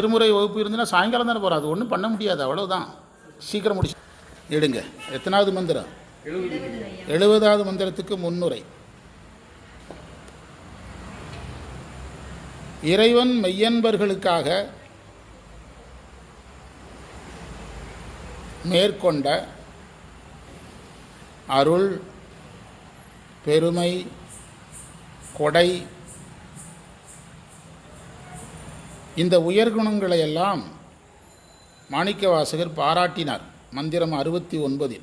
திருமுறை வகுப்பு இருந்துன்னா சாயங்காலம் தானே போகிறோம் அது ஒன்றும் பண்ண முடியாது. அவ்வளவுதான். சீக்கிரம் முடிச்சு எடுங்க. எத்தனாவது மந்திரம்? எழுபதாவது மந்திரத்துக்கு முன்னுரை. இறைவன் மெய்யன்பர்களுக்காக மேற்கொண்ட அருள் பெருமை கொடை இந்த உயர்குணங்களை எல்லாம் மாணிக்கவாசகர் பாராட்டினார். மந்திரம் அறுபத்தி ஒன்பதில்.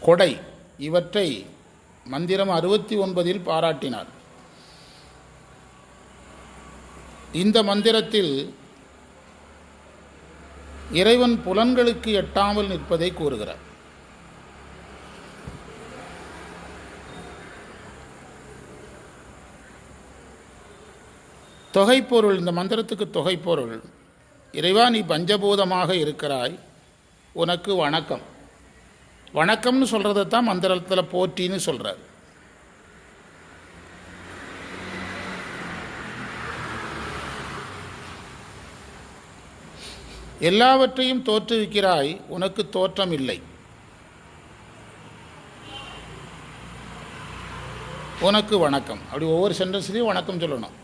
கொடை. இவற்றை மந்திரம் அறுபத்தி ஒன்பதில் பாராட்டினார். இந்த மந்திரத்தில் இறைவன் புலன்களுக்கு எட்டாமல் நிற்பதை கூறுகிறார். தொகைப்பொருள் இந்த மந்திரத்துக்கு தொகைப்பொருள். இறைவா நீ பஞ்சபூதமாக இருக்கிறாய். உனக்கு வணக்கம். வணக்கம்னு சொல்கிறத தான் மந்திரத்தில் போற்றின்னு சொல்கிறார் எல்லாவற்றையும் தோற்றுவிக்கிறாய் உனக்கு தோற்றம் இல்லை உனக்கு வணக்கம். அப்படி ஒவ்வொரு சென்டென்ஸ்லையும் வணக்கம் சொல்லணும்.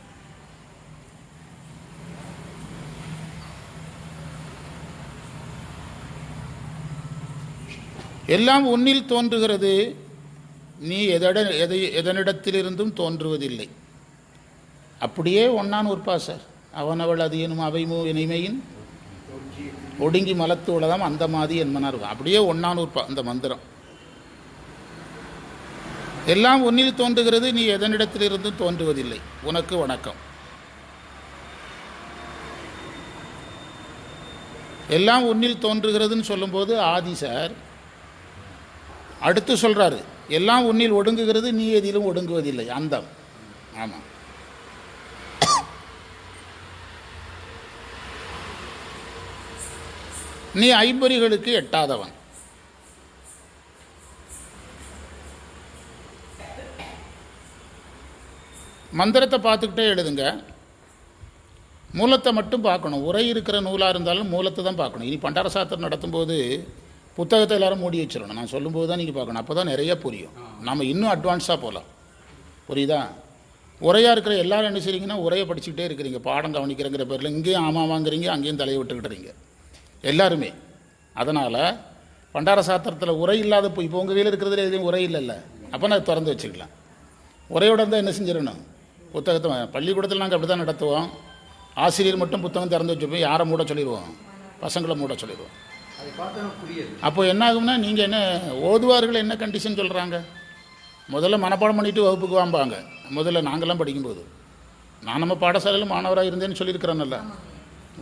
எல்லாம் உன்னில் தோன்றுகிறது. நீ எதட எதை எதனிடத்திலிருந்தும் தோன்றுவதில்லை. அப்படியே ஒன்னான் உற்பா சார் அவனவள் அது எனும் அவைமு இனிமையின் ஒடுங்கி மலத்து உலகம் அந்த மாதிரி என்பனார். அப்படியே ஒன்னான் உற்பா அந்த மந்திரம். எல்லாம் உன்னில் தோன்றுகிறது நீ எதனிடத்திலிருந்தும் தோன்றுவதில்லை. உனக்கு வணக்கம். எல்லாம் உன்னில் தோன்றுகிறதுன்னு சொல்லும்போது ஆதி சார் அடுத்து சொல்கிறாரு எல்லாம் உன்னில் ஒடுங்குகிறது நீ எதிலும் ஒடுங்குவதில்லை. அந்தம். ஆமாம் நீ ஐம்பொறிகளுக்கு எட்டாதவன். மந்திரத்தை பார்த்துக்கிட்டே எழுதுங்க. மூலத்தை மட்டும் பார்க்கணும். உரை இருக்கிற நூலாக இருந்தாலும் மூலத்தை தான் பார்க்கணும். இனி பண்டார சாத்திரம் நடத்தும்போது புத்தகத்தை எல்லாரும் மூடி வச்சிடணும். நான் சொல்லும்போது தான் நீங்கள் பார்க்கணும். அப்போ தான் நிறைய புரியும். நம்ம இன்னும் அட்வான்ஸாக போகலாம் புரியுதா? உரையாக இருக்கிற எல்லாரும் என்ன செய்றீங்கன்னா உரையை படிச்சுக்கிட்டே இருக்கிறீங்க. பாடம் கவனிக்கிறங்கிற பேரில் இங்கேயும் ஆமாம் வாங்குறீங்க அங்கேயும் தலையை விட்டுக்கிட்டுறீங்க எல்லாருமே. அதனால் பண்டார சாத்திரத்தில் உரை இல்லாத இப்போ இப்போ உங்கள் வீட்டில் இருக்கிறதுல எதுவும் உரை இல்லைல்ல. அப்போ நான் திறந்து வச்சுக்கலாம். உரையோட இருந்தால் என்ன செஞ்சிடணும்? புத்தகத்தை பள்ளிக்கூடத்தில் நாங்கள் அப்படி தான் நடத்துவோம். ஆசிரியர் மட்டும் புத்தகம் திறந்து வச்சுப்போம். யாரை மூட சொல்லிடுவோம்? பசங்களை மூட சொல்லிடுவோம். அப்போ என்ன ஆகும்னா நீங்கள் என்ன ஓதுவார்கள் என்ன கண்டிஷன் சொல்கிறாங்க முதல்ல மனப்பாடம் பண்ணிட்டு வகுப்புக்கு வாம்பாங்க. முதல்ல நாங்கள்லாம் படிக்கும்போது. நான் நம்ம பாடசாலையில் மாணவராக இருந்தேன்னு சொல்லியிருக்கிறேன்ல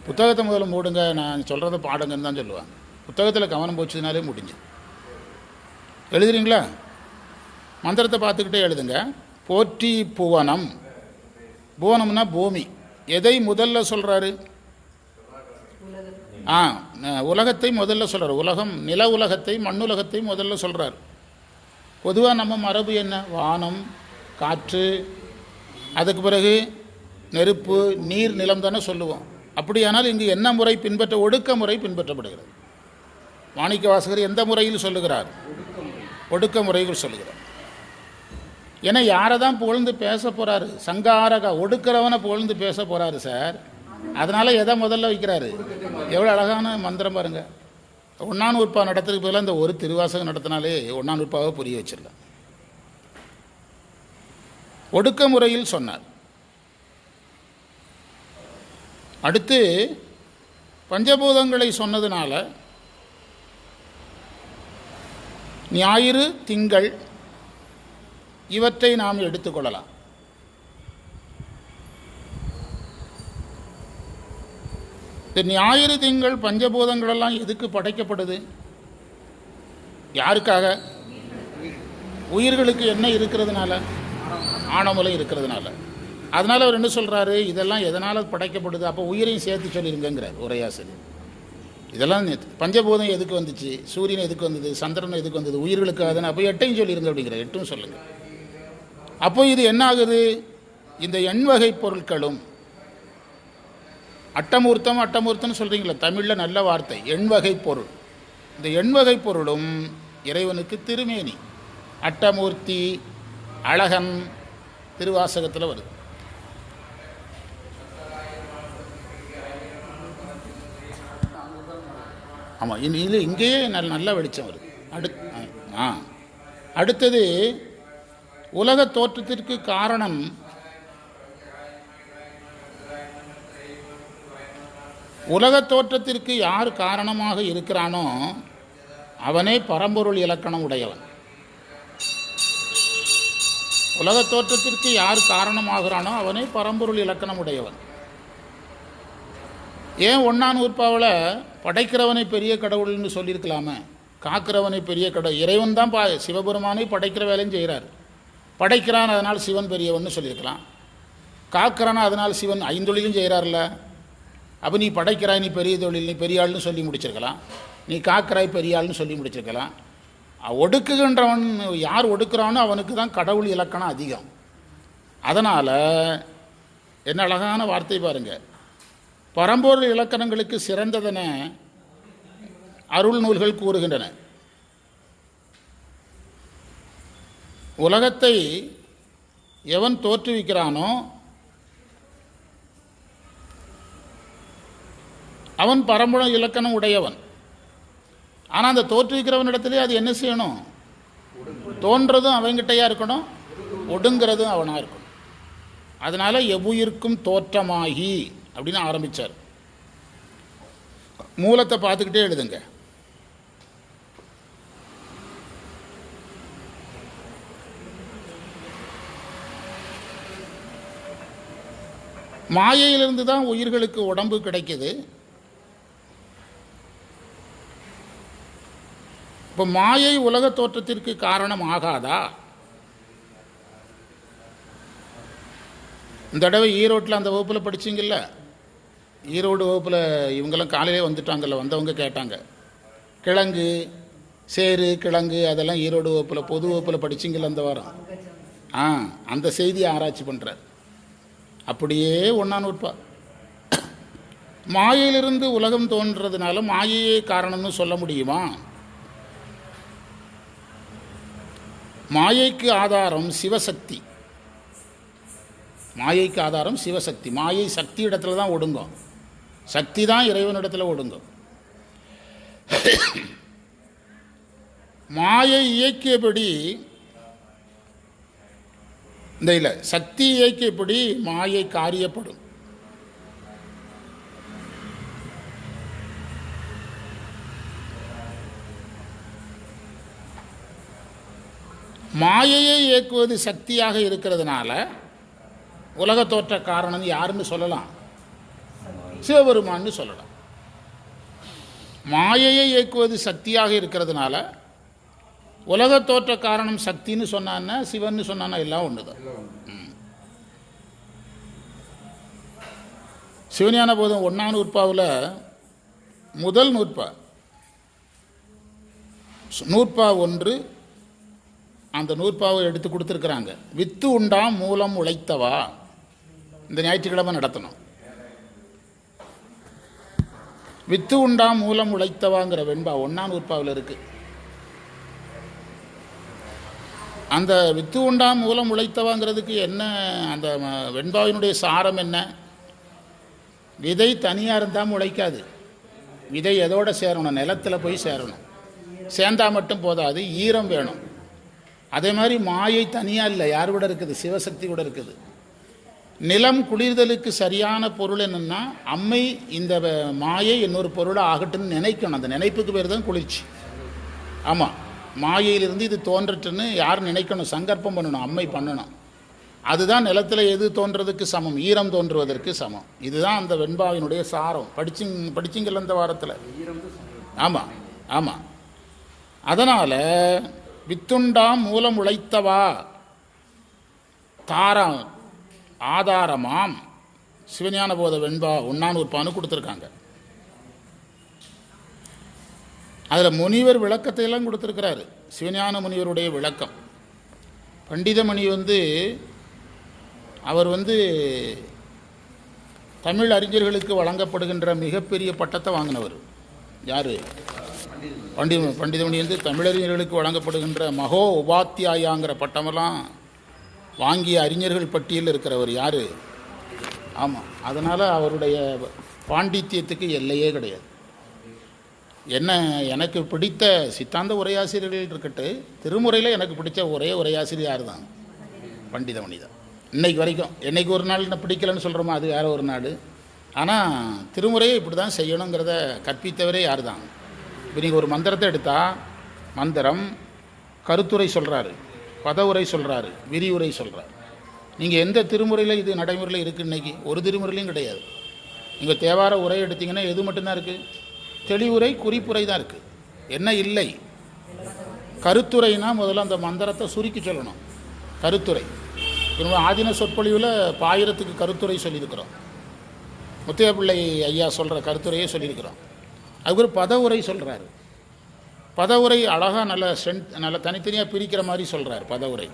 புத்தகத்தை முதல்ல மூடுங்க நான் சொல்கிறத பாடுங்கன்னு தான் சொல்லுவாங்க. புத்தகத்தில் கவனம் போச்சுனாலே முடிஞ்சு. எழுதுறீங்களா? மந்திரத்தை பார்த்துக்கிட்டே எழுதுங்க. போற்றி புவனம். புவனம்னா பூமி. எதை முதல்ல சொல்கிறாரு ஆ உலகத்தை முதல்ல சொல்கிறார் உலகம் நில உலகத்தை மண்ணுலகத்தை முதல்ல சொல்கிறார் பொதுவாக நம்ம மரபு என்ன? வானம் காற்று அதுக்கு பிறகு நெருப்பு நீர் நிலம் தானே சொல்லுவோம். அப்படியானால் இங்கு என்ன முறை பின்பற்ற ஒடுக்க முறை பின்பற்றப்படுகிறது? மாணிக்க வாசகர் எந்த முறையில் சொல்லுகிறார்? ஒடுக்க முறையில் சொல்லுகிறார். ஏன்னா யாரை தான் புகழ்ந்து பேச போகிறாரு சங்காரகா ஒடுக்கிறவனை புகழ்ந்து பேச போகிறாரு சார். அதனால் எதை முதல்ல வைக்கிறாரு? எவ்வளோ அழகான மந்திரம் பாருங்க. ஒன்னான் உற்பா நடத்துறதுக்கு பதிலாக இந்த ஒரு திருவாசகம் நடத்தினாலே ஒன்னான் உற்பாவை புரிய வச்சிடலாம். ஒடுக்க முறையில் சொன்னார். அடுத்து பஞ்சபூதங்களை சொன்னதுனால ஞாயிறு திங்கள் இவற்றை நாம் எடுத்துக்கொள்ளலாம் இந்த ஞாயிறு திங்கள் பஞ்சபூதங்களெல்லாம் எதுக்கு படைக்கப்படுது யாருக்காக? உயிர்களுக்கு என்ன இருக்கிறதுனால? ஆணவமலை இருக்கிறதுனால. அதனால் அவர் என்ன சொல்கிறாரு இதெல்லாம் எதனால் படைக்கப்படுது? அப்போ உயிரையும் சேர்த்து சொல்லியிருங்கிறார் உரையாசிரியர். இதெல்லாம் பஞ்சபூதம் எதுக்கு வந்துச்சு? சூரியன் எதுக்கு வந்தது? சந்திரன் எதுக்கு வந்தது? உயிர்களுக்கு அதனால் அப்போ எட்டையும் சொல்லியிருங்க அப்படிங்கிற எட்டும் சொல்லுங்கள் அப்போ இது என்ன ஆகுது இந்த எண்வகை பொருட்களும் அட்டமூர்த்தம் அட்டமூர்த்தம்னு சொல்கிறீங்களே தமிழில் நல்ல வார்த்தை எண்வகை பொருள். இந்த எண்வகை பொருளும் இறைவனுக்கு திருமேனி. அட்டமூர்த்தி அழகன் திருவாசகத்தில் வருது. ஆமாம் இனி இது இங்கேயே நல்ல நல்ல வெளிச்சம் வருது. அடு ஆ அடுத்தது உலக தோற்றத்திற்கு காரணம் உலக தோற்றத்திற்கு யார் காரணமாக இருக்கிறானோ அவனே பரம்பொருள் இலக்கணம் உடையவன். உலக தோற்றத்திற்கு யார் காரணமாகிறானோ அவனே பரம்பொருள் இலக்கணம் உடையவன். ஏன் ஒன்னாம் நூற்பாவில் படைக்கிறவனை பெரிய கடவுள்னு சொல்லியிருக்கலாமே? காக்கிறவனை பெரிய கடவுள். இறைவன் தான் பா சிவபெருமானை படைக்கிற வேலையும் செய்கிறார். படைக்கிறான் அதனால் சிவன் பெரியவன் சொல்லியிருக்கலாம். காக்கிறான் அதனால் சிவன் ஐந்தொழிலும் செய்கிறார்ல. அப்போ நீ படைக்கிறாய் நீ பெரிய தொழில் நீ பெரிய ஆள்னு சொல்லி முடிச்சிருக்கலாம். நீ காக்கிறாய் பெரிய ஆள்னு சொல்லி முடிச்சிருக்கலாம். ஒடுக்குகின்றவன் யார் ஒடுக்குறானோ அவனுக்கு தான் கடவுள் இலக்கணம் அதிகம். அதனால் என்ன அழகான வார்த்தை பாருங்கள் பரம்பொருள் இலக்கணங்களுக்கு சிறந்ததென அருள் நூல்கள் கூறுகின்றன. உலகத்தை எவன் தோற்றுவிக்கிறானோ அவன் பரம்பொருள் இலக்கணம் உடையவன். ஆனால் அந்த தோற்றுவிக்கிறவனிடத்திலே அது என்ன செய்யணும்? தோன்றதும் அவன்கிட்டயா இருக்கணும் ஒடுங்கிறதும் அவனாக இருக்கணும். அதனால் எவ்வுயிருக்கும் தோற்றமாகி அப்படின்னு ஆரம்பிச்சார். மூலத்தை பார்த்துக்கிட்டே எழுதுங்க. மாயையிலிருந்து தான் உயிர்களுக்கு உடம்பு கிடைக்குது. இப்போ மாயை உலக தோற்றத்திற்கு காரணம் ஆகாதா? இந்த தடவை ஈரோட்டில் அந்த வகுப்பில் படிச்சிங்கல்ல? ஈரோடு வகுப்பில் இவங்கெல்லாம் காலையிலே வந்துட்டாங்கல்ல வந்தவங்க கேட்டாங்க. கிழங்கு சேரு கிழங்கு அதெல்லாம் ஈரோடு வகுப்பில் பொது வகுப்பில் படிச்சிங்கல்ல அந்த வாரம்? ஆ அந்த செய்தியை ஆராய்ச்சி பண்ணுறார் அப்படியே ஒன்றா நூற்பா. மாயையிலிருந்து உலகம் தோன்றதுனால மாயையே காரணம்னு சொல்ல முடியுமா? மாயைக்கு ஆதாரம் சிவசக்தி. மாயைக்கு ஆதாரம் சிவசக்தி. மாயை சக்தி இடத்துல தான் ஒடுங்கும். சக்தி தான் இறைவனிடத்தில் ஒடுங்கும். மாயை இயக்கியபடி இந்த இல்லை சக்தி இயக்கியபடி மாயை காரியப்படும். மாயையை இயக்குவது சக்தியாக இருக்கிறதுனால உலக தோற்ற காரணம் யாருன்னு சொல்லலாம். சிவபெருமான்னு சொல்லலாம். மாயையை இயக்குவது சக்தியாக இருக்கிறதுனால உலக தோற்ற காரணம் சக்தின்னு சொன்னான்னா சிவன்னு சொன்னான்னா எல்லாம் ஒன்று தான் சிவஞான போதம் ஒன்றாம் நூற்பாவில் முதல் நூற்பா. நூற்பா ஒன்று அந்த நூற்பாவை எடுத்து கொடுத்துருக்குறாங்க. வித்து உண்டாம் மூலம் உழைத்தவா? இந்த ஞாயிற்றுக்கிழமை நடத்தணும். வித்து உண்டாம் மூலம் உழைத்தவாங்கிற வெண்பா ஒன்றாம் நூற்பாவில் இருக்குது அந்த வித்து உண்டாம் மூலம் உழைத்தவாங்கிறதுக்கு என்ன அந்த வெண்பாவினுடைய சாரம் என்ன? விதை தனியாக இருந்தால் உழைக்காது. விதை எதோட சேரணும்? நிலத்தில் போய் சேரணும். சேர்ந்தால் மட்டும் போதாது ஈரம் வேணும். அதே மாதிரி மாயை தனியாக இல்லை யார் கூட இருக்குது? சிவசக்தி கூட இருக்குது. நிலம் குளிர்தலுக்கு சரியான பொருள் என்னென்னா அம்மை இந்த மாயை இன்னொரு பொருளாக ஆகட்டும்னு நினைக்கணும். அந்த நினைப்புக்கு பேர் தான் குளிர்ச்சி. ஆமாம் மாயையிலிருந்து இது தோன்றட்டுன்னு யார் நினைக்கணும்? சங்கற்பம் பண்ணணும் அம்மை பண்ணணும். அதுதான் நிலத்தில் எது தோன்றதுக்கு சமம்? ஈரம் தோன்றுவதற்கு சமம். இதுதான் அந்த வெண்பாவினுடைய சாரம். படிச்சிங் படிச்சிங்கல்ல இந்த வாரத்தில்? ஆமாம் ஆமாம் அதனால் வித்துண்டாம் மூலம் உழைத்தவா? தாரம் ஆதாரமாம். சிவஞான போத வெண்பா ஒன்னானூர்பான்னு கொடுத்துருக்காங்க. அதில் முனிவர் விளக்கத்தை எல்லாம் கொடுத்துருக்கிறாரு. சிவஞான முனிவருடைய விளக்கம். பண்டிதமணி வந்து அவர் வந்து தமிழ் அறிஞர்களுக்கு வழங்கப்படுகின்ற மிகப்பெரிய பட்டத்தை வாங்கினவர். யார்? பண்டித பண்டிதமணி வந்து தமிழறிஞர்களுக்கு வழங்கப்படுகின்ற மகோ உபாத்தியாயாங்கிற பட்டமெல்லாம் வாங்கிய அறிஞர்கள் பட்டியலில் இருக்கிறவர் யார்? ஆமாம் அதனால் அவருடைய பாண்டித்தியத்துக்கு எல்லையே கிடையாது. என்ன எனக்கு பிடித்த சித்தாந்த உரையாசிரியர்கள் இருக்கட்டு திருமுறையில் எனக்கு பிடிச்ச ஒரே உரையாசிரியர் தான் பண்டிதமணி தான். இன்னைக்கு வரைக்கும் என்னைக்கு ஒரு நாள் என்ன பிடிக்கலன்னு சொல்கிறோமா அது வேறு ஒரு நாள் ஆனால் திருமுறையை இப்படி தான் செய்யணுங்கிறத கற்பித்தவரே யார் தான் இப்போ நீங்கள் ஒரு மந்திரத்தை எடுத்தால் மந்திரம் கருத்துரை சொல்கிறாரு பதவுரை சொல்கிறாரு விரிவுரை சொல்கிறார் நீங்கள் எந்த திருமுறையில் இது நடைமுறையில் இருக்குது இன்னைக்கு? ஒரு திருமுறையிலையும் கிடையாது. நீங்கள் தேவார உரை எடுத்திங்கன்னா எது மட்டும்தான் இருக்குது தெளிவுரை குறிப்புரை தான் இருக்குது என்ன இல்லை? கருத்துரைனா முதல்ல அந்த மந்திரத்தை சுருக்கி சொல்லணும். கருத்துரை. திரும்ப ஆதின சொற்பொழிவில் பாயிரத்துக்கு கருத்துரை சொல்லியிருக்கிறோம். முத்தைய பிள்ளை ஐயா சொல்கிற கருத்துரையே சொல்லியிருக்கிறோம். அதுக்கு ஒரு பதவுரை சொல்கிறாரு பதவுரை அழகாக நல்ல ஸ்ட்ரென்த் நல்ல தனித்தனியாக பிரிக்கிற மாதிரி சொல்கிறார் பதவுரை.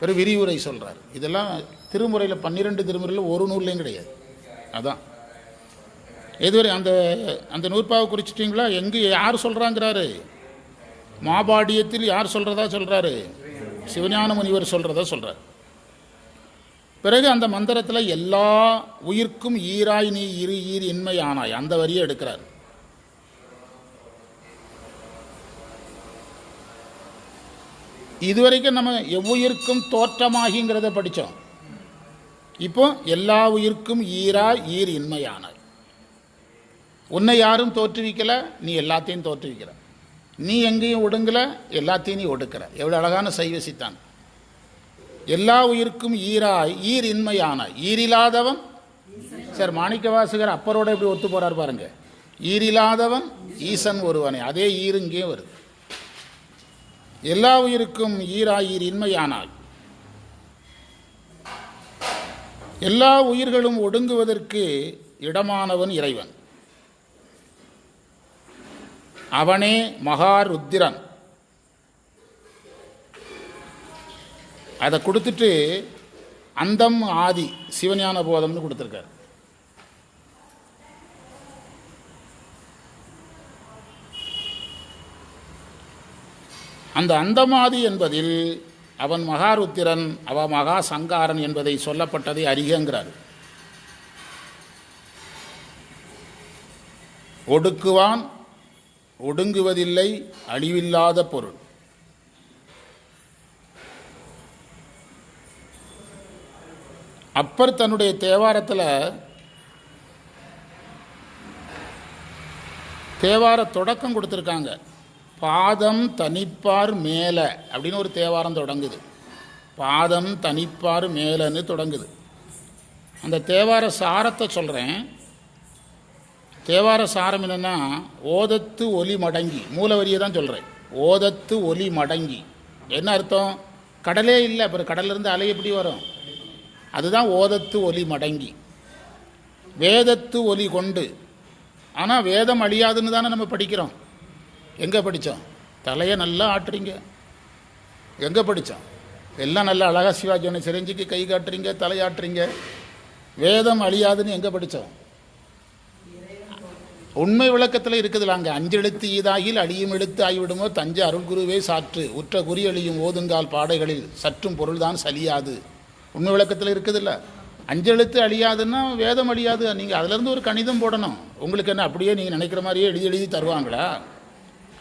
பெரும் விரிவுரை சொல்கிறார் இதெல்லாம் திருமுறையில் பன்னிரெண்டு திருமுறையில் ஒரு நூல்லையும் கிடையாது. அதான். எதுவரை அந்த அந்த நூற்பாவை குறிச்சிட்டிங்களா? எங்கே யார் சொல்கிறாங்கிறாரு மாபாடியத்தில் யார் சொல்கிறதா சொல்கிறாரு சிவஞான முனிவர் சொல்கிறதா சொல்கிறார் பிறகு அந்த மந்திரத்தில் எல்லா உயிர்க்கும் ஈராய் நீ இரு ஈர் இன்மை ஆனாய். அந்த வரியை எடுக்கிறார். இதுவரைக்கும் நம்ம எவ்வுயிர்க்கும் தோற்றமாகிங்கிறத படித்தோம் இப்போ எல்லா உயிர்க்கும் ஈராய் ஈர் இன்மையானாய் உன்னை யாரும் தோற்றுவிக்கல நீ எல்லாத்தையும் தோற்றுவிக்கிற. நீ எங்கேயும் ஒடுங்கல எல்லாத்தையும் நீ ஒடுக்கிற. எவ்வளோ அழகான சைவசித்தான் எல்லா உயிருக்கும் ஈராய் ஈர் இன்மையானாய் ஈரில்லாதவன். சார் மாணிக்க வாசகர் அப்பரோட இப்படி ஒத்து போறார் பாருங்க. ஈரில்லாதவன் ஈசன் ஒருவனே. அதே ஈர் இங்கே வருது. எல்லா உயிருக்கும் ஈராய் ஈர் இன்மையானாய் எல்லா உயிர்களும் ஒடுங்குவதற்கு இடமானவன் இறைவன். அவனே மகாருத்திரன் அதை கொடுத்துட்டு அந்தம் ஆதி சிவஞான போதம்னு கொடுத்துருக்காரு. அந்த அந்தமாதி என்பதில் அவன் மகாருத்திரன் அவ மகா சங்காரன் என்பதை சொல்லப்பட்டதை அறிகங்கிறார் ஒடுக்குவான் ஒடுங்குவதில்லை அழிவில்லாத பொருள். அப்பர் தன்னுடைய தேவாரத்தில் தேவார தொடக்கம் கொடுத்துருக்காங்க. பாதம் தனிப்பார் மேலே அப்படின்னு ஒரு தேவாரம் தொடங்குது. பாதம் தனிப்பார் மேலன்னு தொடங்குது. அந்த தேவார சாரத்தை சொல்கிறேன் தேவார சாரம் என்னென்னா ஓதத்து ஒலி மடங்கி மூலவரியை தான் சொல்கிறேன் ஓதத்து ஒலி மடங்கி. என்ன அர்த்தம்? கடலே இல்லை அப்புறம் கடல்லேருந்து அலை எப்படி வரும்? அதுதான் ஓதத்து ஒலி மடங்கி. வேதத்து ஒலி கொண்டு. ஆனால் வேதம் அழியாதுன்னு தானே நம்ம படிக்கிறோம். எங்கே படித்தோம் தலையை நல்லா ஆட்டுறீங்க. எங்கே படித்தோம் எல்லாம் நல்லா அழகா சிவாஜியோனை சிரஞ்சிக்கு கை காட்டுறீங்க தலையாட்டுறீங்க. வேதம் அழியாதுன்னு எங்கே படித்தோம் உண்மை விளக்கத்தில் இருக்குதுல அங்கே. அஞ்செழுத்து ஈதாகில் அழியும் எழுத்து ஆகிவிடுமோ தஞ்சை அருள்குருவே சாற்று. உற்ற குறி அழியும் ஓதுங்கால் பாடைகளில் சற்றும் பொருள்தான் சலியாது. உண்மை விளக்கத்தில் இருக்குதுல்ல. அஞ்செழுத்து அழியாதுன்னா வேதம் அழியாது. நீங்கள் அதுலேருந்து ஒரு கணிதம் போடணும். உங்களுக்கு என்ன அப்படியே நீங்கள் நினைக்கிற மாதிரியே எழுதி எழுதி தருவாங்களா?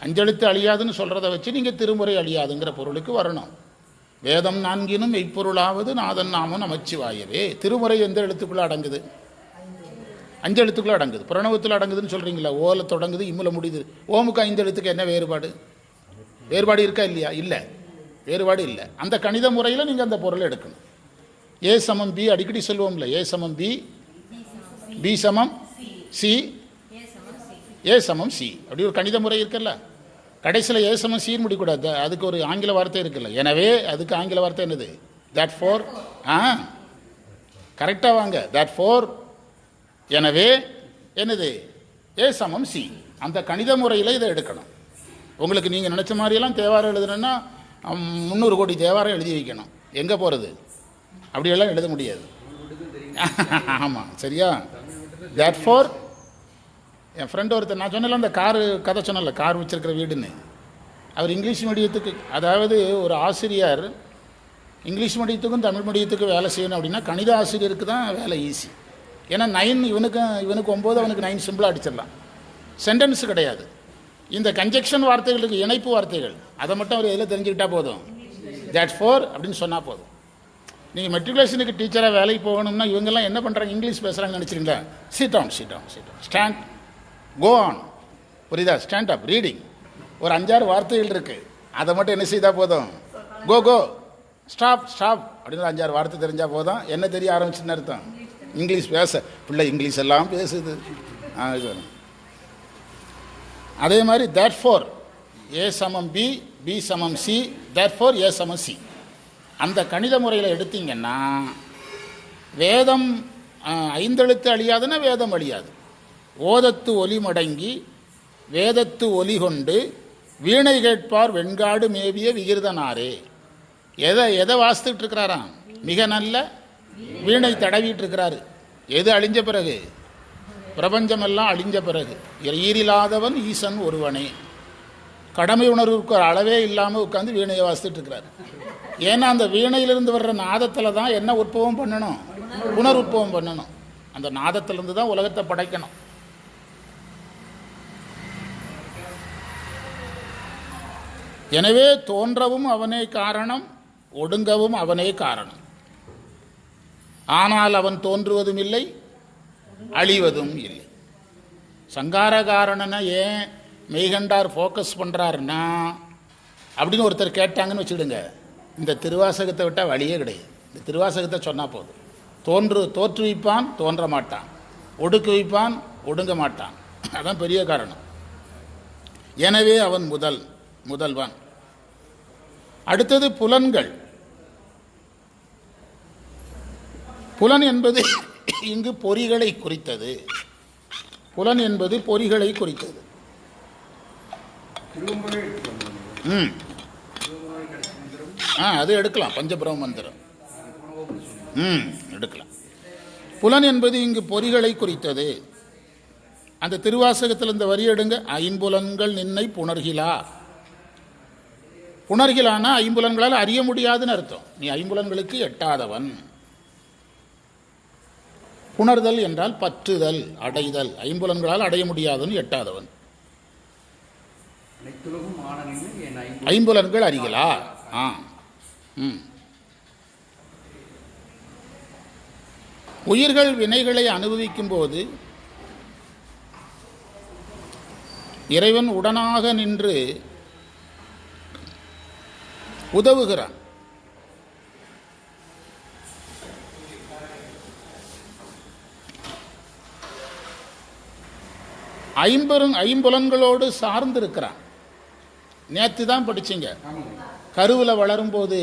அஞ்செழுத்து அழியாதுன்னு சொல்கிறத வச்சு நீங்கள் திருமுறை அழியாதுங்கிற பொருளுக்கு வரணும். வேதம் நான்கினும் மெய்ப்பொருளாவது நாதன் நாமும் நமச்சிவாயவே. திருமுறை எந்த எழுத்துக்குள்ளே அடங்குது? அஞ்சு எழுத்துக்குள்ள அடங்குது. பிரணவத்தில் அடங்குதுன்னு சொல்கிறீங்களா ஓல தொடங்குது இம்முல முடியுது. ஓமுக்கு ஐந்து எழுத்துக்கு என்ன வேறுபாடு? வேறுபாடு இருக்கா இல்லையா? இல்லை. வேறுபாடு இல்லை. அந்த கணித முறையில் நீங்கள் அந்த பொருளை எடுக்கணும். ஏ சமம் பி அடிக்கடி சொல்லுவோம்ல. ஏ சமம் பி பி சமம் சி ஏ சமம் சி அப்படி ஒரு கணித முறை இருக்குல்ல. கடைசியில் ஏ சமம் சீர் முடிக்கூடாது. அதுக்கு ஒரு ஆங்கில வார்த்தை இருக்குல்ல. எனவே அதுக்கு ஆங்கில வார்த்தை என்னது? தட் ஃபோர் ஆ? கரெக்டாக வாங்க. தட் ஃபோர் எனவே என்னது? ஏ சமம் சி அந்த கணித முறையில் இதை எடுக்கணும். உங்களுக்கு நீங்கள் நினச்ச மாதிரியெல்லாம் தேவாரம் எழுதுனா முந்நூறு கோடி தேவாரம் எழுதி வைக்கணும். எங்கே போகிறது அப்படியெல்லாம் எழுத முடியாது. ஆமாம் சரியா? தேட் ஃபோர் என் ஃப்ரெண்டு ஒருத்தர் நான் சொன்னல அந்த காரு கதை சொன்னல கார் வச்சிருக்கிற வீடுன்னு. அவர் இங்கிலீஷ் மீடியத்துக்கு அதாவது ஒரு ஆசிரியர் இங்கிலீஷ் மீடியத்துக்கும் தமிழ் மீடியத்துக்கும் வேலை செய்யணும் அப்படின்னா கணித ஆசிரியருக்கு தான் வேலை ஈஸி ஏன்னா நைன் இவனுக்கு இவனுக்கு ஒம்பது அவனுக்கு நைன் சிம்பிளாக அடிச்சிடலாம். சென்டென்ஸ் கிடையாது. இந்த கன்ஜெக்ஷன் வார்த்தைகளுக்கு இணைப்பு வார்த்தைகள் அதை மட்டும் அவர் எதில் தெரிஞ்சுக்கிட்டா போதும்? தேட் ஃபோர் அப்படின்னு சொன்னால் போதும். நீங்கள் மெட்ரிகுலேஷனுக்கு டீச்சராக வேலைக்கு போகணும்னா இவங்கெல்லாம் என்ன பண்ணுறாங்க இங்கிலீஷ் பேசுகிறாங்கன்னு நினச்சிருங்களேன் sit down sit stand go on புரியுதா? ஸ்டாண்ட் அப் ரீடிங் ஒரு அஞ்சாறு வார்த்தைகள் இருக்குது அதை மட்டும் என்ன செய்தால் போதும்? கோ கோ ஸ்டாப் ஸ்டாப் அப்படின்னு ஒரு அஞ்சாறு வார்த்தை தெரிஞ்சால் போதும். என்ன தெரிய ஆரம்பிச்சுன்னு அர்த்தம்? இங்கிலீஷ் பேச. பிள்ளை இங்கிலீஷ் எல்லாம் பேசுது. ஆ இது. அதே மாதிரி தேட் ஃபோர் ஏ சமம் பி பி சமம் சி தேட் ஃபோர் ஏ சமம் சி அந்த கணித முறையில் எடுத்தீங்கன்னா வேதம் ஐந்தெழுத்து அழியாதுன்னா வேதம் அழியாது. ஓதத்து ஒலி மடங்கி வேதத்து ஒலி கொண்டு வீணை கேட்பார் வெண்காடு மேவிய விகிருதனாரே. எதை எதை வாசித்துட்டு இருக்கிறாராம்? மிக நல்ல வீணை தடவிட்டு இருக்கிறாரு. எது அழிஞ்ச பிறகு? பிரபஞ்சமெல்லாம் அழிஞ்ச பிறகு. ஈரில்லாதவன் ஈசன் ஒருவனே. கடமை உணர்வுக்கு ஒரு அளவே இல்லாமல் உட்காந்து வீணையை வாசித்துட்டு இருக்கிறாரு. ஏன்னா அந்த வீணையிலிருந்து வர்ற நாதத்தில் தான் என்ன உற்பவம் பண்ணணும்? புனர் உற்பவம் பண்ணணும். அந்த நாதத்திலிருந்து தான் உலகத்தை படைக்கணும். எனவே தோன்றவும் அவனே காரணம் ஒடுங்கவும் அவனே காரணம். ஆனால் அவன் தோன்றுவதும் இல்லை அழிவதும் இல்லை. சங்காரகாரணனை ஏன் மெய்கண்டார் ஃபோக்கஸ் பண்ணுறாருன்னா அப்படின்னு ஒருத்தர் கேட்டாங்கன்னு வச்சுக்கிடுங்க. இந்த திருவாசகத்தை விட்டால் வழியே கிடையாது. இந்த திருவாசகத்தை சொன்னால் போதும். தோன்று தோற்றுவிப்பான் தோன்ற மாட்டான். ஒடுக்குவிப்பான் ஒடுங்க மாட்டான். அதான் பெரிய காரணம். எனவே அவன் முதல் முதல்வன். அடுத்தது புலன்கள். புலன் என்பது இங்கு பொறிகளை குறித்தது. புலன் என்பது பொறிகளை குறித்தது. ம். ஆ அது எடுக்கலாம். பஞ்சபிரம மந்திரம். ம் எடுக்கலாம். புலன் என்பது இங்கு பொறிகளை குறித்தது. அந்த திருவாசகத்தில் இந்த வரி எடுங்க. ஐம்புலன்கள் நின்னை புணர்கிலா. புணர்கிலானா ஐம்புலன்களால் அறிய முடியாதுன்னு அர்த்தம். நீ ஐம்புலன்களுக்கு எட்டாதவன். புணர்தல் என்றால் பற்றுதல் அடைதல். ஐம்புலன்களால் அடைய முடியாதுன்னு எட்டாதவன். ஐம்புலன்கள் அறிகளா ஆ. உயிர்கள் வினைகளை அனுபவிக்கும் போது இறைவன் உடனாக நின்று உதவுகிறான். ஐம்பெரும் ஐம்புலன்களோடு சார்ந்திருக்கிறான். நேற்று தான் படிச்சீங்க கருவில் வளரும்போது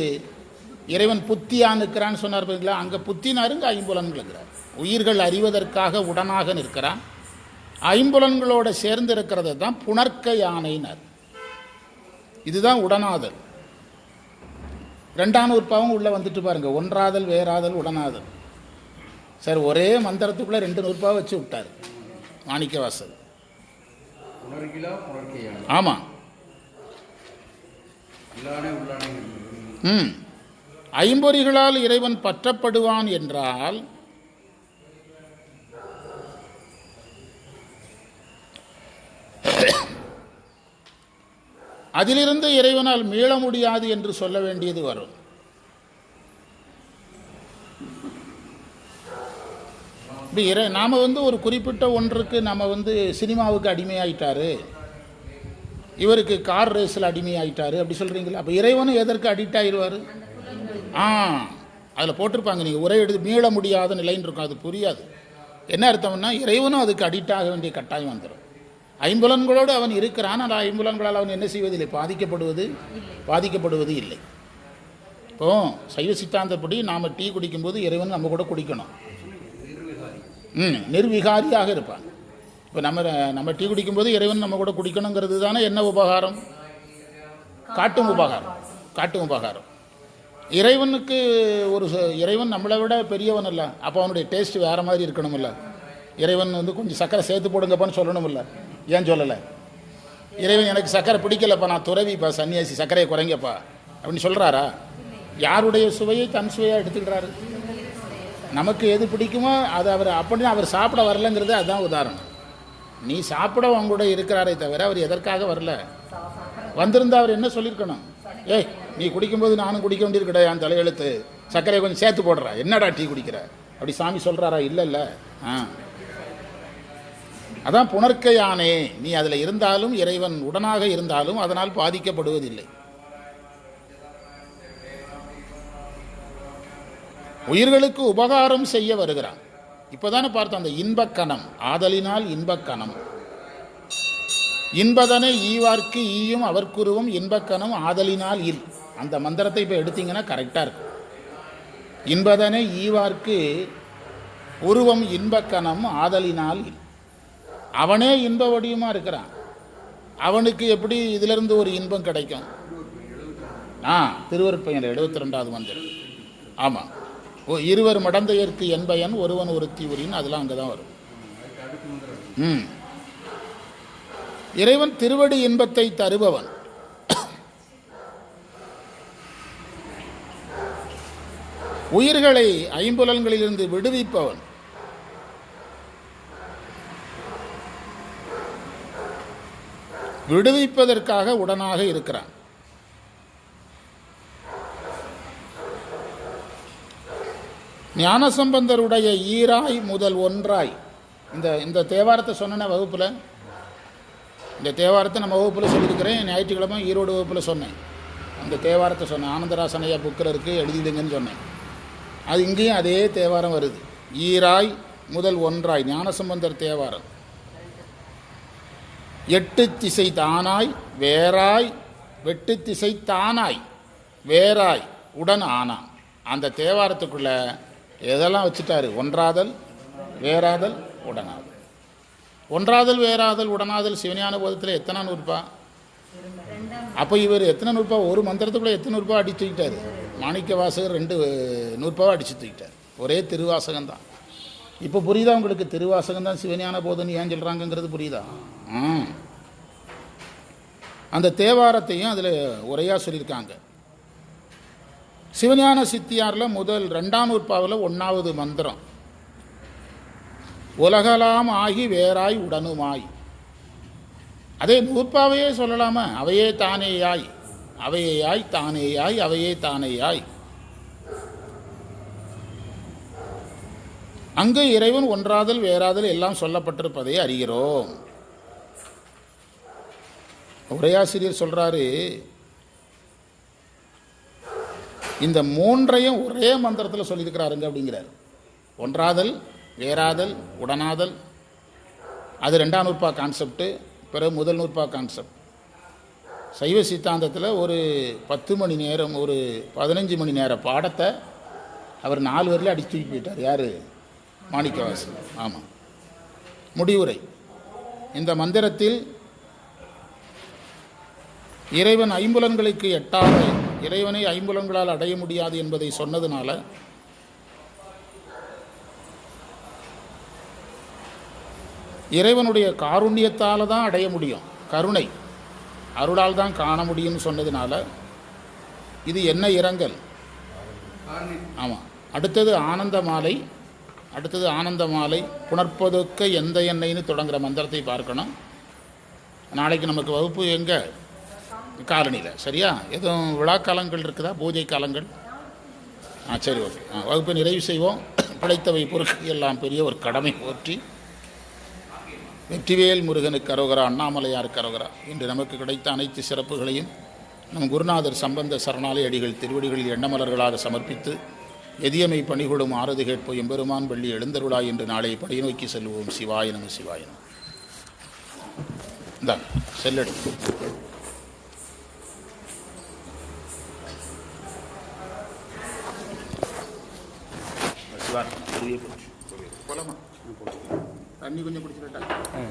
இறைவன் புத்தியான் இருக்கிறான்னு சொன்னார் பார்த்தீங்களா அங்கே புத்தினாருங்க ஐம்புலன்கள் இருக்கிறார். உயிர்கள் அறிவதற்காக உடனாக நிற்கிறான். ஐம்புலன்களோட சேர்ந்து இருக்கிறது தான் புணர்க்க யானைனர் இதுதான் உடனாதல். ரெண்டாம் நூற்பாவும் உள்ளே வந்துட்டு பாருங்க ஒன்றாதல் வேறாதல் உடனாதல். சார் ஒரே மந்திரத்துக்குள்ளே ரெண்டு நூற்பா வச்சு விட்டார் மாணிக்கவாசல் ஆமாம் ம். ஐம்பொறிகளால் இறைவன் பற்றப்படுவான் என்றால் அதிலிருந்து இறைவனால் மீள முடியாது என்று சொல்ல வேண்டியது வரும். இப்படி இறை நாம் வந்து ஒரு குறிப்பிட்ட ஒன்றுக்கு நம்ம வந்து சினிமாவுக்கு அடிமையாயிட்டாரு. இவருக்கு கார் ரேஸில் அடிமையாயிட்டாரு. அப்படி சொல்கிறீங்களா அப்போ இறைவனும் எதற்கு அடிக்ட் ஆயிடுவார்? ஆ அதில் போட்டிருப்பாங்க. நீங்கள் உரை எடுத்து மீள முடியாத நிலைன்னு இருக்கும். அது புரியாது. என்ன அர்த்தம்னா இறைவனும் அதுக்கு அடிக்ட் ஆக வேண்டிய கட்டாயம் வந்துடும் ஐம்புலன்களோடு அவன் இருக்கிறான். ஆனால் ஐம்புலன்களால் அவன் என்ன செய்வதில்லை? பாதிக்கப்படுவது பாதிக்கப்படுவது இல்லை. இப்போ சைவ சித்தாந்தப்படி நாம் டீ குடிக்கும்போது இறைவன் நம்ம கூட குடிக்கணும். ம் நிர்விகாரியாக இருப்பான். இப்போ நம்ம நம்ம டீ குடிக்கும்போது இறைவன் நம்ம கூட குடிக்கணுங்கிறது தானே என்ன உபகாரம்? காட்டும் உபகாரம். காட்டும் உபகாரம். இறைவனுக்கு ஒரு இறைவன் நம்மளை விட பெரியவன் இல்லை. அப்போ அவனுடைய டேஸ்ட் வேறு மாதிரி இருக்கணுமில்ல இறைவன் வந்து கொஞ்சம் சக்கரை சேர்த்து போடுங்கப்பான்னு சொல்லணுமில்ல ஏன் சொல்லலை? இறைவன் எனக்கு சக்கரை பிடிக்கலப்பா நான் துறவிப்பா சன்னியாசி சர்க்கரையை குறைங்கப்பா. அப்படின்னு சொல்கிறாரா யாருடைய சுவையை தன் சுவையாக எடுத்துக்கிறாரு? நமக்கு எது பிடிக்குமோ அது அவர் அப்படின்னு அவர் சாப்பிட வரலங்கிறது அதுதான் உதாரணம். நீ சாப்பிட அவங்க கூட இருக்கிறாரே தவிர அவர் எதற்காக வரல? வந்திருந்தா அவர் என்ன சொல்லியிருக்கணும்? ஏய் நீ குடிக்கும்போது நானும் குடிக்க வேண்டியிருக்கடா என் தலையெழுத்து. சர்க்கரையை கொஞ்சம் சேர்த்து போடுறா. என்னடா டீ குடிக்கிற? அப்படி சாமி சொல்கிறாரா இல்லை இல்லை ஆ. அதான் புணர்க்கையானே நீ அதில் இருந்தாலும் இறைவன் உடனாக இருந்தாலும் அதனால் பாதிக்கப்படுவதில்லை. உயிர்களுக்கு உபகாரம் செய்ய வருகிறான். இப்போதானே பார்த்தோம் அந்த இன்பக்கணம். ஆதலினால் இன்பக்கணம். இன்பதனை ஈவார்க்கு ஈயும் அவர்க்குருவும் இன்பக்கணம் ஆதலினால் இல். அந்த மந்திரத்தை இப்போ எடுத்தீங்கன்னா கரெக்டாக இருக்கும். இன்பதனை ஈவார்க்கு உருவம் இன்பக்கணம் ஆதலினால் இல். அவனே இன்ப வடிவமாக இருக்கிறான். அவனுக்கு எப்படி இதிலிருந்து ஒரு இன்பம் கிடைக்கும்? ஆ திருவருட்பயன் எழுபத்தி ரெண்டாவது மந்திரம். ஆமாம் இருவர் மடந்தையர்க்கு என்பயன் ஒருவன் ஒருத்தி உரின்னு அதெல்லாம் அங்கே தான் வரும். ம். இறைவன் திருவடி இன்பத்தை தருபவன். உயிர்களை ஐம்புலன்களிலிருந்து விடுவிப்பவன். விடுவிப்பதற்காக உடனாக இருக்கிறான். ஞானசம்பந்தருடைய ஈராய் முதல் ஒன்றாய். இந்த இந்த தேவாரத்தை சொன்னேன் வகுப்பில்? இந்த தேவாரத்தை நம்ம வகுப்பில் சொல்லியிருக்கிறேன். ஞாயிற்றுக்கிழமை ஈரோடு வகுப்பில் சொன்னேன். அந்த தேவாரத்தை சொன்னேன். ஆனந்தராசனையா புக்கில் இருக்குது எழுதிடுங்கன்னு சொன்னேன். அது இங்கேயும் அதே தேவாரம் வருது. ஈராய் முதல் ஒன்றாய் ஞானசம்பந்தர் தேவாரம். எட்டு திசை தானாய் வேறாய் வெட்டு திசை தானாய் வேறாய் உடன் ஆனான். அந்த தேவாரத்துக்குள்ளே எதெல்லாம் வச்சுட்டாரு? ஒன்றாதல் வேறாதல் உடனாதல். ஒன்றாதல் வேறாதல் உடனாதல் சிவஞான போதத்தில் எத்தனை நூறுபா? அப்போ இவர் எத்தனை நூற்பா? ஒரு மந்திரத்துக்குள்ளே எத்தனை நூறுபா அடிச்சு தூக்கிட்டாரு? மாணிக்க வாசகர் ரெண்டு நூறுபாவை அடித்து தூக்கிட்டார். ஒரே திருவாசகம் தான் இப்போ புரியுதா உங்களுக்கு? திருவாசகம் தான் சிவஞான போதன்னு ஏன் சொல்கிறாங்கங்கிறது புரியுதா? ஆ. அந்த தேவாரத்தையும் அதில் உரையாக சொல்லியிருக்காங்க. சிவஞான சித்தியாரில் முதல் ரெண்டாம் நூற்பாவில் ஒன்றாவது மந்திரம். உலகலாம் ஆகி வேறாய் உடனுமாய். அதே நூற்பாவையே சொல்லலாமா அவையே தானேயாய் அவையேயாய் தானேயாய் அவையே தானேயாய். அங்கு இறைவன் ஒன்றாதல் வேறாதல் எல்லாம் சொல்லப்பட்டிருப்பதை அறிகிறோம். உரையாசிரியர் சொல்றாரு இந்த மூன்றையும் ஒரே மந்திரத்தில் சொல்லியிருக்கிறாருங்க அப்படிங்கிறார். ஒன்றாதல் வேறாதல் உடனாதல். அது ரெண்டாம் நூற்பா கான்செப்ட்டு பிறகு முதல் நூற்பா கான்செப்ட் சைவ சித்தாந்தத்தில் ஒரு பத்து மணி நேரம் ஒரு பதினஞ்சு மணி நேர பாடத்தை அவர் நாலு வரையில் அடிச்சு தூக்கி போயிட்டார். யார்? மாணிக்கவாசன். ஆமாம் முடிவுரை. இந்த மந்திரத்தில் இறைவன் ஐம்புலன்களுக்கு எட்டாத இறைவனை ஐம்புலங்களால் அடைய முடியாது என்பதை சொன்னதுனால இறைவனுடைய காருண்யத்தால் தான் அடைய முடியும். கருணை. அருளால் தான் காண முடியும்னு சொன்னதுனால இது என்ன இரங்கல்? ஆமாம் அடுத்தது ஆனந்த மாலை. அடுத்தது ஆனந்த மாலை. புணர்ப்பதொக்க எந்த எண்ணெய்னு தொடங்குகிற மந்திரத்தை பார்க்கணும். நாளைக்கு நமக்கு வகுப்பு எங்கே? காலனியில். சரியா? எதுவும் விழாக்காலங்கள் இருக்குதா? பூஜை காலங்கள் ஆ சரி ஓகே. ஆ வகுப்பை நிறைவு செய்வோம். பிழைத்தவை பொருட்கள் எல்லாம் பெரிய ஒரு கடமை போற்றி. வெற்றிவேல் முருகனுக்கு அரோகரா அண்ணாமலையாருக்கு அரோகரா. இன்று நமக்கு கிடைத்த அனைத்து சிறப்புகளையும் நம் குருநாதர் சம்பந்த சரணாலய அடிகள் திருவடிகளில் எண்ணமலர்களாக சமர்ப்பித்து எதியமை பணிகொடும் ஆறுதி கேட்போம் எம்பெருமான் பள்ளி எழுந்தருளாய் என்று நாளை படை நோக்கி செல்வோம். சிவாய நம சிவாய நம. இந்தாங்க வெளியே போச்சு போலாமா தண்ணி கொஞ்சம் குடிச்சுட்டா